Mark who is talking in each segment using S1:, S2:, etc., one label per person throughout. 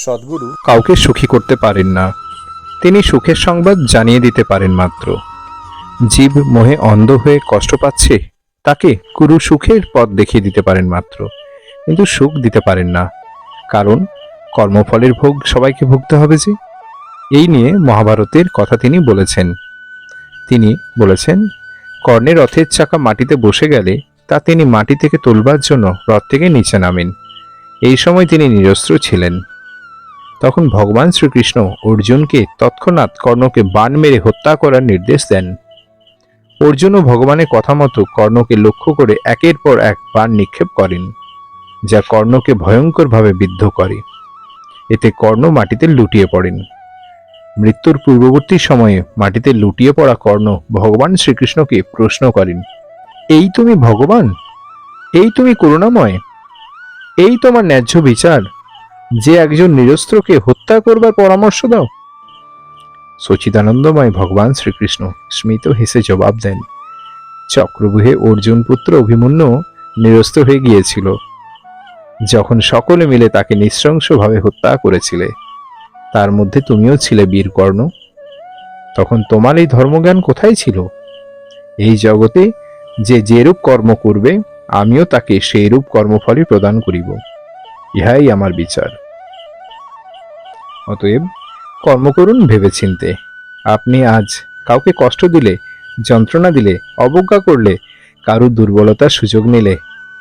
S1: সদ্গুরু
S2: কাউকে সুখী করতে পারেন না। তিনি সুখের সংবাদ জানিয়ে দিতে পারেন মাত্র। জীব মোহে অন্ধ হয়ে কষ্ট পাচ্ছে? তাকে গুরু সুখের পথ দেখিয়ে দিতে পারেন মাত্র। কিন্তু সুখ দিতে পারেন না। কারণ কর্মফলের ভোগ সবাইকে ভুগতে হবে যে। এই নিয়ে মহাভারতের কথা তিনি বলেছেন। তিনি বলেছেন, কর্ণের রথের চাকা মাটিতে বসে গেলে তা তিনি মাটি থেকে তুলবার জন্য রথ থেকে নিচে নামেন। এই সময় তিনি নিরস্ত্র ছিলেন। তখন ভগবান শ্রীকৃষ্ণ অর্জুনকে তৎক্ষণাৎ কর্ণকে বান মেরে হত্যা করার নির্দেশ দেন। অর্জুনও ভগবানের কথা মতো কর্ণকে লক্ষ্য করে একের পর এক বান নিক্ষেপ করেন, যা কর্ণকে ভয়ঙ্করভাবে বিদ্ধ করে। এতে কর্ণ মাটিতে লুটিয়ে পড়েন। মৃত্যুর পূর্ববর্তী সময়ে মাটিতে লুটিয়ে পড়া কর্ণ ভগবান শ্রীকৃষ্ণকে প্রশ্ন করেন, এই তুমি ভগবান? এই তুমি করুণাময়? এই তোমার ন্যায্য বিচার? যে একজন নিরস্ত্রকে হত্যা করবার পরামর্শ দাও। সচিদানন্দময় ভগবান শ্রীকৃষ্ণ স্মিত হেসে জবাব দেন। চক্রবুহে অর্জুন পুত্র অভিমন্যু নিরস্ত হয়ে গিয়েছিল। যখন সকলে মিলে তাকে নৃশংসভাবে হত্যা করেছিলে, তার মধ্যে তুমিও ছিলে বীরকর্ণ। তখন তোমার এই ধর্মজ্ঞান কোথায় ছিল? এই জগতে যে যেরূপ কর্ম করবে, আমিও তাকে সেইরূপ কর্মফলই প্রদান করিব। ইহাই আমার বিচার। অতএব কর্ম করুন ভেবেচিন্তে। আপনি আজ কাউকে কষ্ট দিলে, যন্ত্রণা দিলে, অবজ্ঞা করলে, কারও দুর্বলতার সুযোগ নিলে,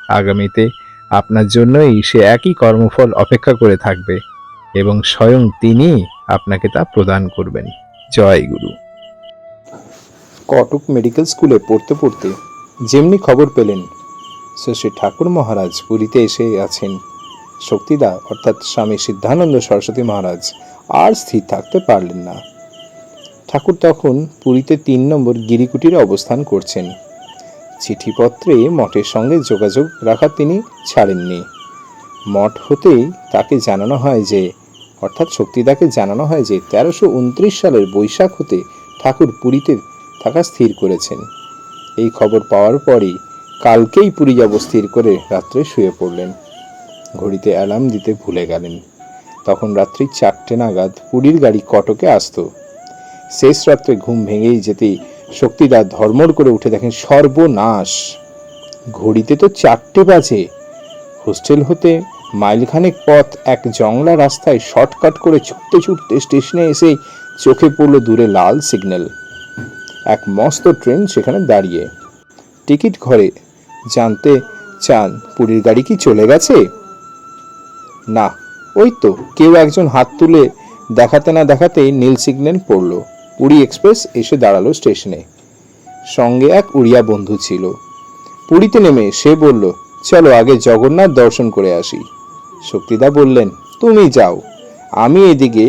S2: আগামীতে আপনার জন্যই সে একই কর্মফল অপেক্ষা করে থাকবে এবং স্বয়ং তিনি আপনাকে তা প্রদান করবেন। জয় গুরু।
S1: কটক মেডিকেল স্কুলে পড়তে পড়তে যেমনি খবর পেলেন শ্রী ঠাকুর মহারাজ পুরীতে এসে আছেন। শক্তিদা অর্থাৎ স্বামী সিদ্ধানন্দ সরস্বতী মহারাজ আর স্থির থাকতে পারলেন না। ঠাকুর তখন পুরীতে তিন নম্বর গিরিকুটিরে অবস্থান করছেন। চিঠিপত্রে মঠের সঙ্গে যোগাযোগ রাখা তিনি ছাড়েননি। মঠ হতেই তাকে জানানো হয় যে, অর্থাৎ শক্তিদাকে জানানো হয় যে, তেরোশো উনত্রিশ সালের বৈশাখ হতে ঠাকুর পুরীতে থাকা স্থির করেছেন। এই খবর পাওয়ার পরই কালকেই পুরী যাব স্থির করে রাত্রে শুয়ে পড়লেন। ঘড়িতে অ্যালার্ম দিতে ভুলে গেলেন। তখন রাত্রি চারটে নাগাদ পুরীর গাড়ি কটকে আসতো। শেষ রাত্রে ঘুম ভেঙেই যেতেই শক্তিদা ধর্মর করে উঠে দেখেন সর্বনাশ। ঘড়িতে তো চারটে বাজে। হোস্টেল হতে মাইলখানেক পথ এক জংলা রাস্তায় শর্টকাট করে ছুটতে ছুটতে স্টেশনে এসেই চোখে পড়ল দূরে লাল সিগন্যাল। এক মস্ত ট্রেন সেখানে দাঁড়িয়ে। টিকিট ঘরে। জানতে চান, পুরীর গাড়ি কি চলে গেছে? না, ওই তো কেউ একজন হাত তুলে দেখাতে না দেখাতেই নীল সিগন্যাল পড়ল। পুরী এক্সপ্রেস এসে দাঁড়াল স্টেশনে। সঙ্গে এক উড়িয়া বন্ধু ছিল। পুরীতে নেমে সে বলল, চলো আগে জগন্নাথ দর্শন করে আসি। শক্তিদা বললেন, তুমি যাও, আমি এদিকে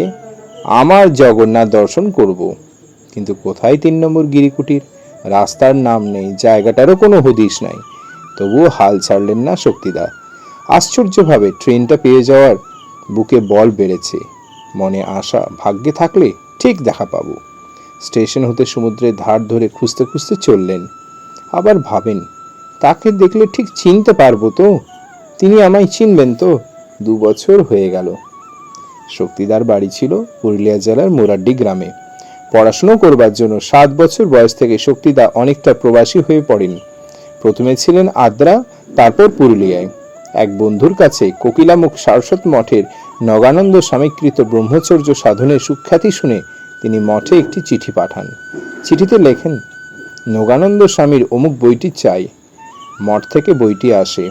S1: আমার জগন্নাথ দর্শন করব। কিন্তু কোথায় তিন নম্বর গিরিকুটির? রাস্তার নাম নেই, জায়গাটারও কোনো হদিশ নাই। তবুও হাল ছাড়লেন না শক্তিদা। আশ্চর্যভাবে ট্রেনটা পেয়ে যাওয়ার বুকে বল বেড়েছে। মনে আশা ভাগ্যে থাকলে ঠিক দেখা পাবো। স্টেশন হতে সমুদ্রের ধার ধরে খুঁজতে খুঁজতে চললেন। আবার ভাবেন, তাকে দেখলে ঠিক চিনতে পারব তো? তিনি আমায় চিনবেন তো? দু বছর হয়ে গেল। শক্তিদার বাড়ি ছিল পুরুলিয়া জেলার মোরাড্ডি গ্রামে। পড়াশুনো করবার জন্য সাত বছর বয়স থেকে শক্তিদা অনেকটা প্রবাসী হয়ে পড়েন। প্রথমে ছিলেন আদ্রা, তারপর পুরুলিয়ায়। এক বন্ধুর কাছে কোকিলামুখ সারস্বত মঠের নগানন্দ স্বামীকৃত ব্রহ্মচর্য সাধনের সুখ্যাতি শুনে তিনি মঠে একটি চিঠি পাঠান। চিঠিতে লেখেন, নগানন্দ স্বামীর অমুক বইটি চাই। মঠ থেকে বইটি আসে।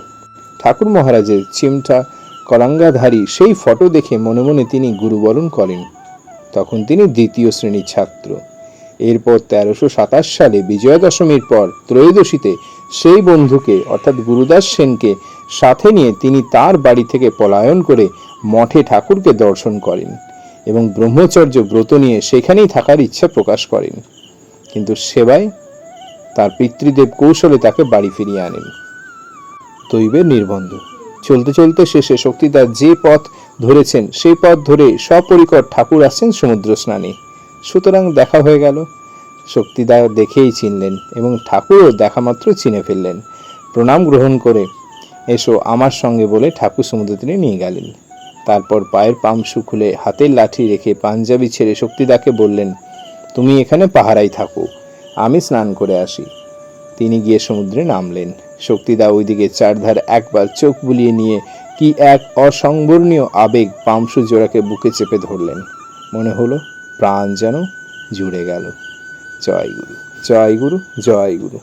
S1: ঠাকুর মহারাজের চিমটা কলাঙ্গাধারী সেই ফটো দেখে মনে মনে তিনি গুরুবরণ করেন। তখন তিনি দ্বিতীয় শ্রেণির ছাত্র। এরপর তেরোশো সাতাশ সালে বিজয়া দশমীর পর ত্রয়োদশীতে সেই বন্ধুকে, অর্থাৎ গুরুদাস সেনকে সাথে নিয়ে তিনি তার বাড়ি থেকে পলায়ন করে মঠে ঠাকুরকে দর্শন করেন এবং ব্রহ্মচর্য ব্রত নিয়ে সেখানেই থাকার ইচ্ছা প্রকাশ করেন। কিন্তু সেবায় তার পিতৃদেব কৌশলে তাকে বাড়ি ফিরিয়ে আনেন। দৈবের নির্বন্ধ। চলতে চলতে শেষে শক্তিদার যে পথ ধরেছেন, সেই পথ ধরে সপরিকর ঠাকুর আসছেন সমুদ্র স্নানে। সুতরাং দেখা হয়ে গেল। শক্তিদা দেখেই চিনলেন এবং ঠাকুরও দেখা মাত্র চিনে ফেললেন। প্রণাম গ্রহণ করে এসো আমার সঙ্গে বলে ঠাকুর সমুদ্র তীরে নিয়ে গেলেন। তারপর পায়ের পামসু খুলে হাতের লাঠি রেখে পাঞ্জাবি ছেড়ে শক্তিদাকে বললেন, তুমি এখানে পাহারাই থাকো, আমি স্নান করে আসি। তিনি গিয়ে সমুদ্রে নামলেন। শক্তিদা ওইদিকে চারধার একবার চোখ বুলিয়ে নিয়ে কি এক অসংবর্ণীয় আবেগ পামসু জোড়াকে বুকে চেপে ধরলেন। মনে হলো প্রাণ যেন জুড়ে গেল। জয় গুরু জয় গুরু জয় গুরু।